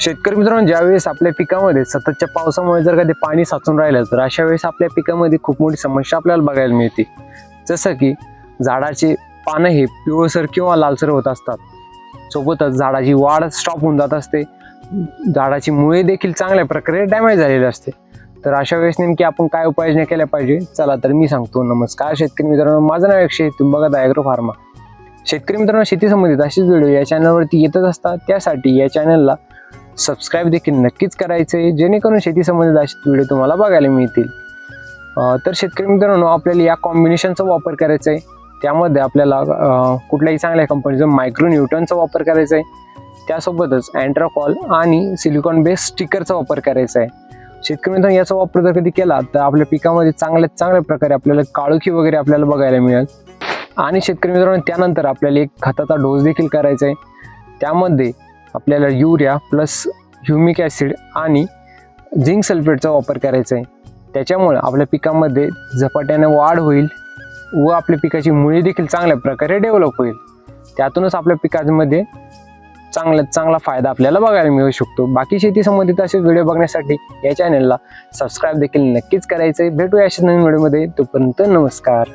शेतकरी मित्रांनो ज्यावेळेस आपल्या पिकामध्ये सततच्या पावसामुळे जर कधी पाणी साचून राहिलं तर अशा वेळेस आपल्या पिकामध्ये खूप मोठी समस्या आपल्याला बघायला मिळते. जसं की झाडाचे पानं हे पिवळसर किंवा लालसर होत असतात. सोबतच झाडाची वाढ स्टॉप होऊन जात असते. झाडाची मुळे देखील चांगल्या प्रकारे डॅमेज झालेली असते. तर अशा वेळेस नेमकी आपण काय उपाययोजना केल्या पाहिजे? चला तर मी सांगतो. नमस्कार शेतकरी मित्रांनो माझं नाव अक्षय तुम्ही बघत ॲग्रो फार्मा. शेतकरी मित्रांनो शेती संबंधित असेच व्हिडिओ या चॅनलवरती येतच असतात. त्यासाठी या चॅनलला सबस्क्राईब देखील नक्कीच करायचं आहे जेणेकरून शेती संबंधित असे व्हिडिओ तुम्हाला बघायला मिळतील. तर शेतकरी मित्रांनो आपल्याला या कॉम्बिनेशनचा वापर करायचा आहे. त्यामध्ये आपल्याला कुठल्याही चांगल्या कंपनीचं मायक्रो न्यूटनचा वापर करायचा आहे. त्यासोबतच अँट्राकॉल आणि सिलिकॉन बेस स्टिकरचा वापर करायचा आहे. शेतकरी मित्रांनो याचा वापर जर कधी केला तर आपल्या पिकामध्ये चांगल्या चांगल्या प्रकारे आपल्याला काळोखी वगैरे आपल्याला बघायला मिळेल. आणि शेतकरी मित्रांनो त्यानंतर आपल्याला एक खताचा डोस देखील करायचा आहे. त्यामध्ये आपल्याला युरिया प्लस ह्युमिक ॲसिड आणि झिंक सल्फेटचा वापर करायचा आहे. त्याच्यामुळं आपल्या पिकामध्ये झपाट्याने वाढ होईल व आपल्या पिकाची मुळी देखील चांगल्या प्रकारे डेव्हलप होईल. त्यातूनच आपल्या पिकांमध्ये चांगला चांगला फायदा आपल्याला बघायला मिळू शकतो. बाकी शेती संबंधित असे व्हिडिओ बघण्यासाठी या चॅनलला सबस्क्राईब देखील नक्कीच करायचं आहे भेटूया अशा नवीन व्हिडिओमध्ये तोपर्यंत नमस्कार.